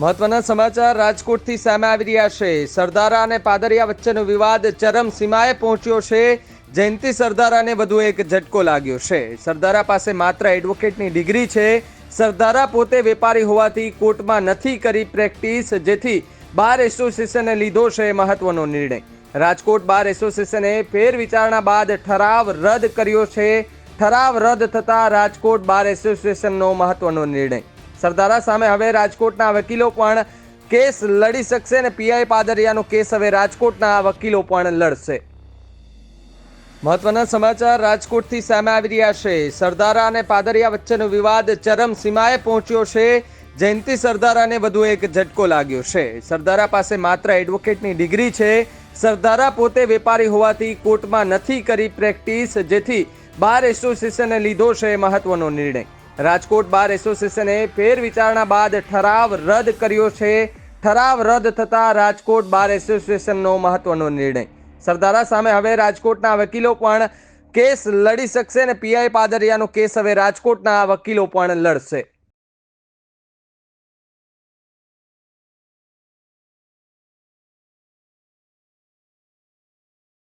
મહત્વના સમાચાર રાજકોટથી સામે આવી રહ્યા છે. સરદારા અને પાદરિયા વચ્ચેનો વિવાદ ચરમ સીમાએ પહોંચ્યો છે. જયંતિ સરદારાને વધુ એક ઝટકો લાગ્યો છે. સરદારા પાસે માત્ર એડવોકેટની ડિગ્રી છે. સરદારા પોતે વેપારી હોવાથી કોર્ટમાં નથી કરી પ્રેક્ટિસ, જેથી બાર એસોસિએશને લીધો છે મહત્વનો નિર્ણય. રાજકોટ બાર એસોસિએશને ફેર વિચારણા બાદ ઠરાવ રદ કર્યો છે. ઠરાવ રદ થતા રાજકોટ બાર એસોસિએશનનો મહત્વનો નિર્ણય. સરદારા સામે હવે રાજકોટના વકીલો પણ કેસ લડી શકશે અને પીઆઈ પાદરિયાનો કેસ હવે રાજકોટના વકીલો પણ લડશે. મહત્વના સમાચાર રાજકોટથી સામે આવી રહ્યા છે. સરદારા અને પાદરિયા વચ્ચેનો વિવાદ ચરમ સીમાએ પહોંચ્યો છે. જયંતિ સરદારાને વધુ એક ઝટકો લાગ્યો છે. સરદારા પાસે માત્ર એડવોકેટની ડિગ્રી છે. સરદારા પોતે વેપારી હોવાથી કોર્ટમાં નથી કરી પ્રેક્ટિસ, જેથી બાર એસોસિએશને લીધો છે મહત્વનો નિર્ણય. રાજકોટ બાર એસોસિએશને ફેર વિચારણા બાદ ઠરાવ રદ કર્યો છે. ઠરાવ રદ થતા રાજકોટ બાર એસોસિએશનનો મહત્વનો નિર્ણય. સરદારા સામે હવે રાજકોટના વકીલો પણ કેસ લડી શકશે અને પીઆઈ પાદરિયાનો કેસ હવે રાજકોટના વકીલો પણ લડશે.